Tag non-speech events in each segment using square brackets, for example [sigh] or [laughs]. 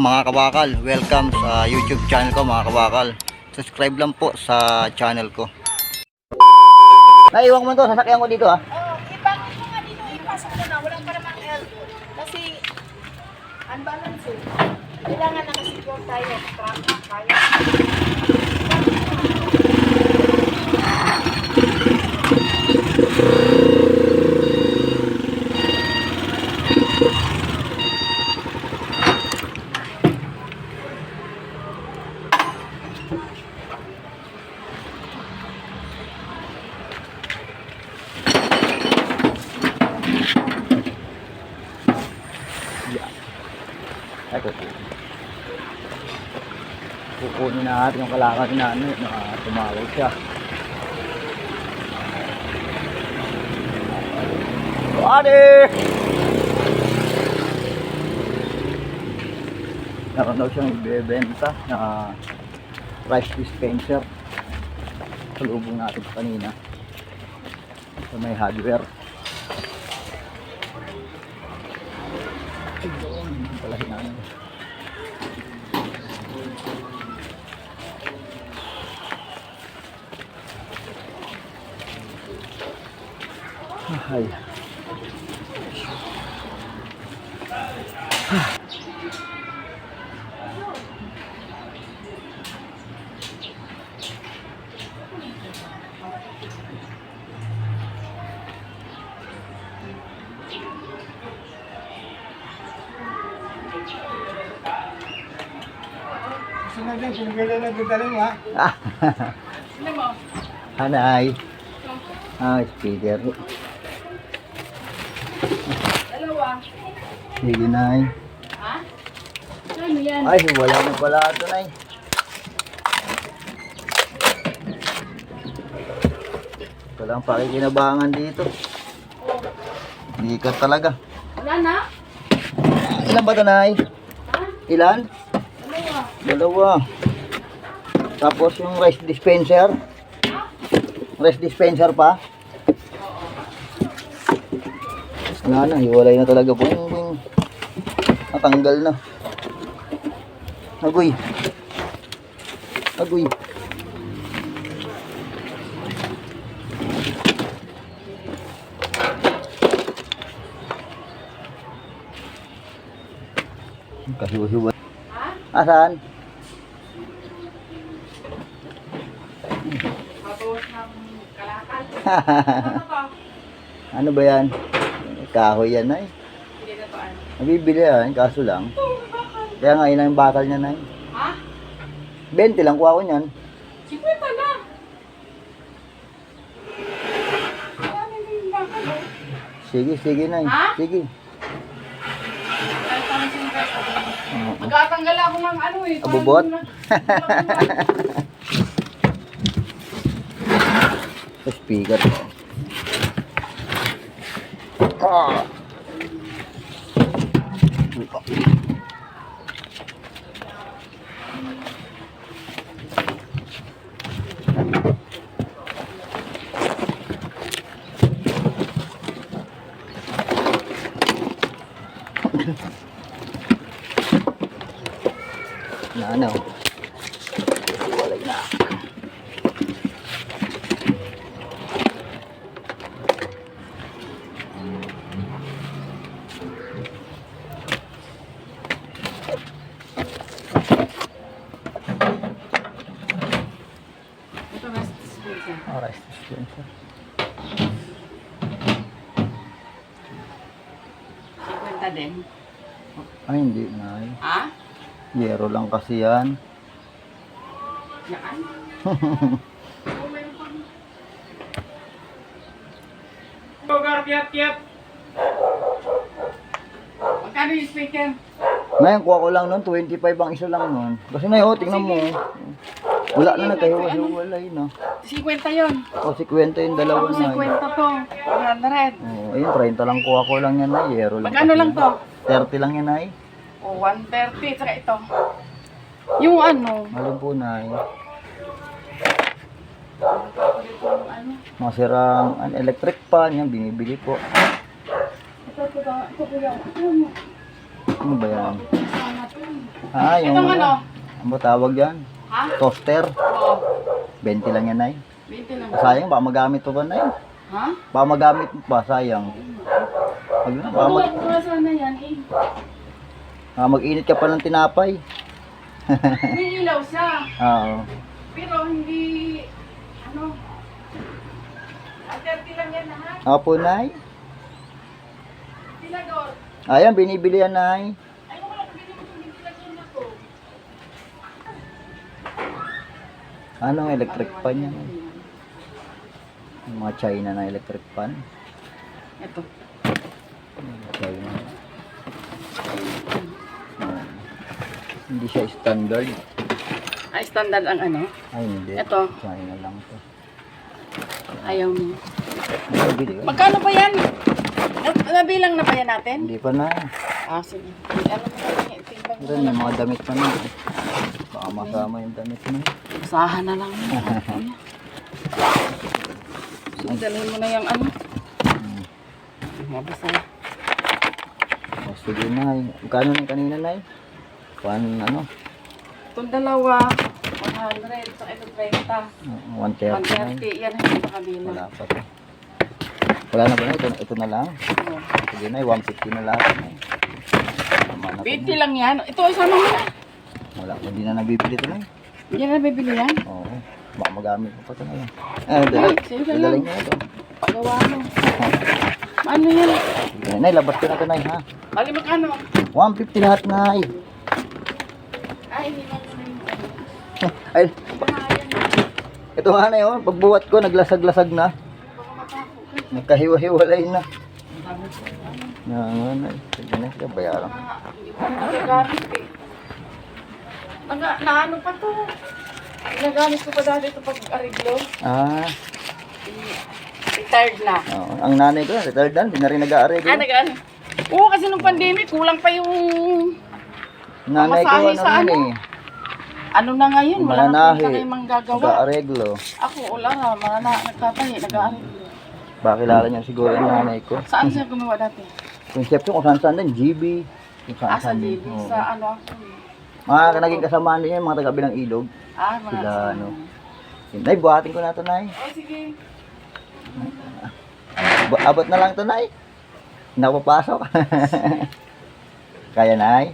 Mga kabakal? Welcome sa YouTube channel ko mga kabakal. Subscribe lang po sa channel ko. Naiwan mo to, sasakyan ko dito ah. Oh, ibangin mo nga dito, ipasok na, walang pa namang help. Kasi, unbalance eh. Kailangan nakasecure tayo. Truck, kaya. Ito po. Kukunin na natin yung kalakal na ano, na tumawag siya. Ate! Meron daw siyang ibebenta na rice dispenser. Salubong natin kanina. Sa may hardware. Ayun, pala hinanay. Sino dyan? Sino kailan na dadalhin ha? Ah, [laughs] Ano mo? hanay. Ah, speaker. Dalawa. Sige, nay. Ha? Ano yan? Ay, wala na pala ito, nay. Ito lang pakikinabangan dito. Hindi ka talaga. Wala na? Ilan ba ito, nay? Ha? Ilan? Dalawa. Tapos yung rice dispenser. Rice dispenser pa. Wala na, hiwalay na talaga po. Yung- yung Natanggal na. Agoy. Agoy. Kahiwa-hiwa. Asan? Ano [laughs] ano ba yan? Kahoy yan, ay. Hindi na to ano. Nabibili yan, kaso lang. Kaya nga, ilang bakal niya, nay. Ha? 20 lang kuha ko niyan. 50 na. Wala na yung bakal oh. Sige, sige, nay. Ha? Sige. Magkatanggal ako ng ano eh. Abubot? [laughs] na- Sa speaker. Ah. na ano walay na Ito rest dispenser. alright dispenser 50 din. ay hindi na Ha? yero lang kasi yan Yan? Oh. [laughs] Lugar, kiyat, kiyat. Magkano yung speaker? ngayon kuha ko lang nun 25 ang isa lang nun kasi na yun tingnan mo wala na nagkahiwa-hiwalay na 50 yun. o 50 yung dalawa Tapos na 50 to. 100. oh, ayun 30 lang kuha ko lang yan na yero lang Magkano lang to? 30 lang yan ay O, 130. Tsaka ito. Yung ano? Alam po na Ano? masirang an electric pan yan binibili po Ito, ito, ito, ito, ito, ito, ano ba yan Ah, yung Itong ano? Ano ba tawag yan? Ha? Toaster. Oo. 20 lang yan, Nay. 20 lang. Sayang, baka magamit pa ba, Nay? Ha? Baka magamit pa, sayang. Wag na, baka mag, Wala sana yan eh. baka mag-init ka pa ng tinapay. [laughs] May ilaw siya. Oo. Pero hindi, ano, ah, 30 lang yan ha? Apo, Nay. Tilador. Ayan, binibili yan, Nay. Ano, electric fan yan. Yung mga China na electric fan. Ito. China. Oo. Hindi siya standard. Ay, standard ang ano. Ay, hindi. Ito. China lang to. Ayaw mo. Ano? Magkano ba yan? Nab- Nabilang na ba yan natin? Hindi pa na. Ah, sige. Ano mo kami? Timbang mo Ito yung mga damit pa na. Baka masama yung damit mo. Usahan na lang. so, dalhin mo na yung ano. Hmm. Mabasa. Oh, sige, Nay. Magkano na kanina, Nay? One, ano? Itong dalawa, 100. Sa ito, 30. 130, Nay. 130. Yan, hindi pa kabila. Wala pa to. Wala na ba na? Ito, ito na lang. Sige, Nay. 150 na lahat. Tama na to, 50 Nay. lang yan. Ito, isama mo na. Wala. Hindi na nabibili ito, Nay. Hindi na bibili yan. Oo. Baka magamit ko pa ito na lang. Eh, dala, sige lang. dala niyo na ito. Pagawa mo. Ano yan? Nay, labas ko na ito, Nay, ha? Bali magkano? 150 lahat, Nay. Ay, hindi na [laughs] Ay, ito nga na yun. Pagbuhat ko, naglasag-lasag na. Nagkahiwa-hiwalay na. Nga nga na. Sige na bayaran. Nagagamit Naga, na ano pa to? Nagamit ko pa dati ito pag ariglo. Ah, Retired na. oo. ang nanay ko, retired na, hindi na rin nag-aaral. Ah, nag-ano? Oo, kasi nung pandemic, kulang pa yung... Nanay ko, Pamasahe ano sa yun ano? eh. Ano na ngayon? Wala na Mananahi. kami manggagawa. Nag-aareglo. Ako, wala na. Manana, nagtatahi, nag-ano. Baka kilala niya siguro yung nanay ko. Saan siya gumawa dati? Yung chef ko, kung saan saan din, GB. Kung saan Ah, sa saan din. Oo. Sa ano ako. Mga naging kasamaan din yan, mga taga bilang ilog. Ah, mga Sila, ano. Yun, Nay, buhatin ko na ito, Nay. Oh, sige. Ba- Abot na lang ito, Nay. Hindi ako papasok. [laughs] Kaya, Nay?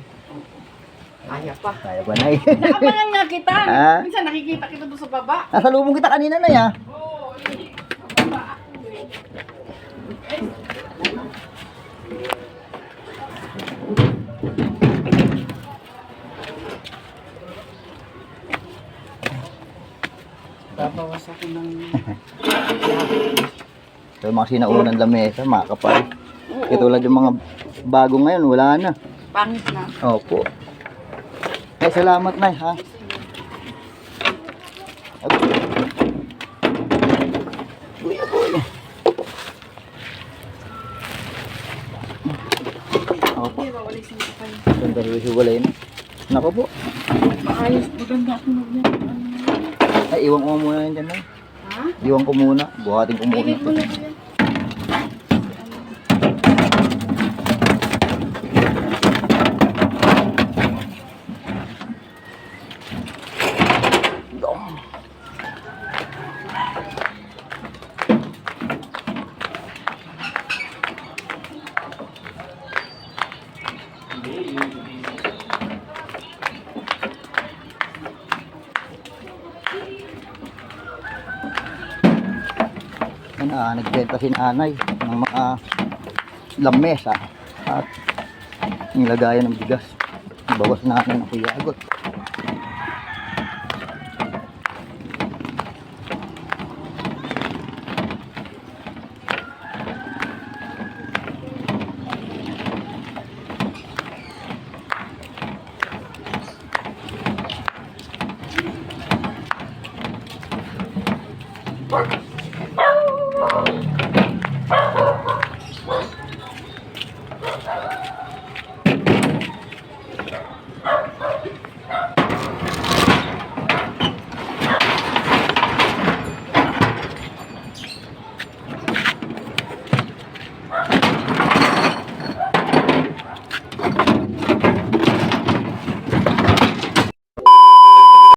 Kaya pa. Kaya ba, Nay? Nakapangan nga kita. [laughs] Ah? Minsan nakikita kita doon sa baba. Nasa lubong kita kanina, Nay, ah. Oo, eh. Baba ako [laughs] eh. Babawas ako ng... [laughs] Yung mga sinaunang lamesa, mga kapal. Oo, Katulad yung mga bago ngayon, wala na. pangit na. Opo. Ay, salamat, Nay, ha? Uy. Opo, ko pa yun. ganda rin hiwalay na. Nako po. Maayos, maganda ako na yan. Ano? Ay, iwan ko muna yan dyan. Ha? Iwan ko muna. Buhatin ko muna. Pilit mo na Yan, ah, nagbenta si nanay ng mga lamesa at nilagayan ng bigas. Bawas natin ng kuyagot.